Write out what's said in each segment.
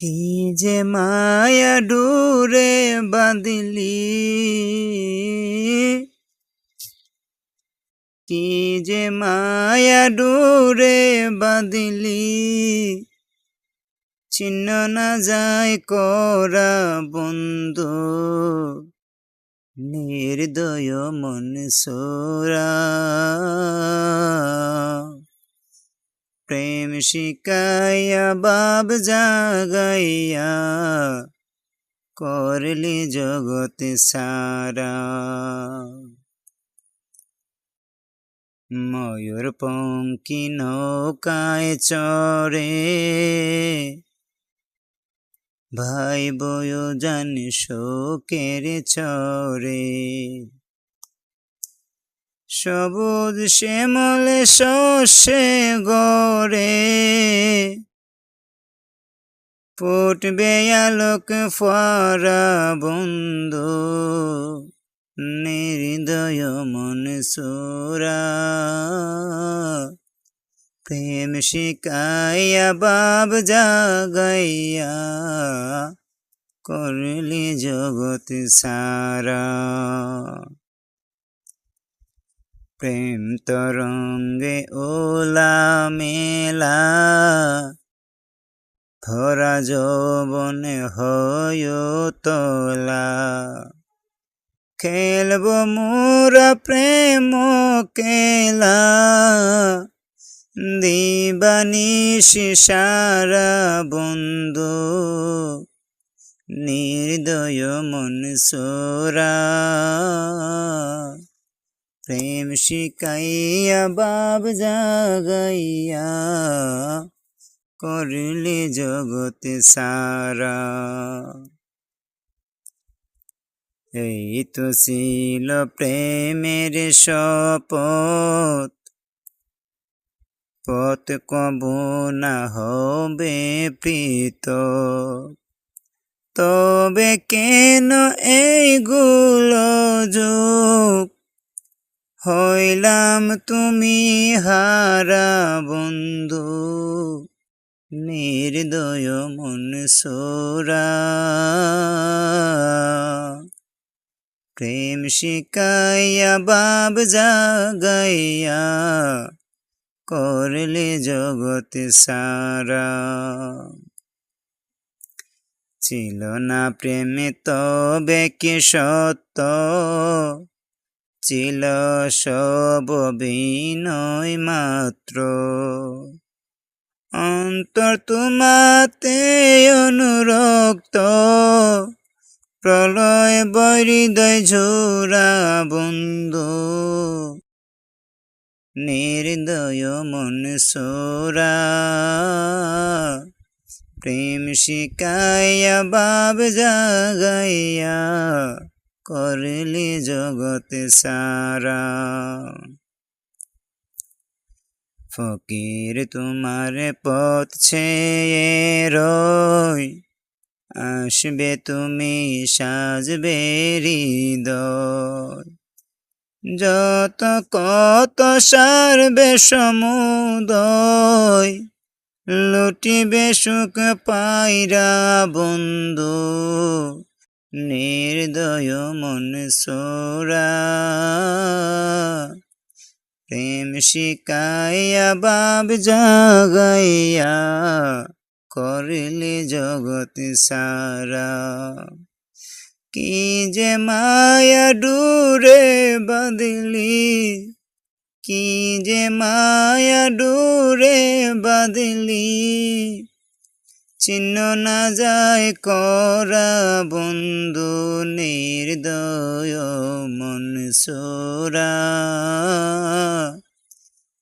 কি যে মায়া ডুরে বাঁধলি? কি যে মায়া ডুরে বাঁধলি? চিহ্ন না যায় করা বন্ধু, নির্দয় মন সোরা। প্রেম শিকাইয়া বাব জাগাইয়া করলি জগৎ সারা। ময়ূর পঙ্কি নৌকায় চড়ে, ভাই বয় জান শোকের চরে সবুজ শ্যামল শস্যে গড়ে। ফুটবে আলোক ফরা বন্ধু, নির্দয় মন সুরা। প্রেম শিকাইয়া বাব জাগাইয়া করলি জগৎ সারা। প্রেম তরঙ্গে ওলা মেলা ধরা যৌবনে হয় তোলা। খেলব মোরা প্রেম কেলা দিবানিশি সারা বন্ধু, নির্দয় মন সোরা। প্রেম শিকাইয়া বাব জাগাইয়া করলে জগৎ সারা। এই তো ছিল প্রেমের শপথ। পথ কব না হবে প্রীত। তবে কেন এইগুলো যুগ? হইলাম তুমি হারা বন্ধু, নির্দয় মন সোরা। প্রেম শিকাইয়া বাব জাগাইয়া করলে জগৎ সারা। ছিল না প্রেমে তবে কি সত্য? ছিল সব বিনয় মাত্র। অন্তর তোমাতে অনুরক্ত, প্রলয় বরিদয় ঝোরা বন্ধু। নির্দয় মন সোরা, প্রেম শিকাইয়া বাব জাগাইয়া করলি জগৎ সারা। ফকির তোমার পথ ছেয়ে রয় আসবে তুমি সাজবে হৃদয়। যত কত সারবে সমুদয়, লুটিবে সুখ পাইরা বন্ধু। নির্দয় মন সোরা। প্রেম শিকাইয়া বাব জাগাইয়া করলে জগৎ সারা। কি যে মায়া ডুরে বাঁধলি, কি যে মায়া ডুরে বাঁধলি। চিহ্ন না যায় করা বন্ধু নির্দয় মন সোরা।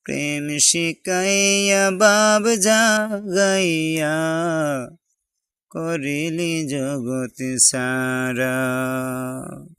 প্রেম শিকাইয়া বাব জাগাইয়া করিলি জগৎ সারা।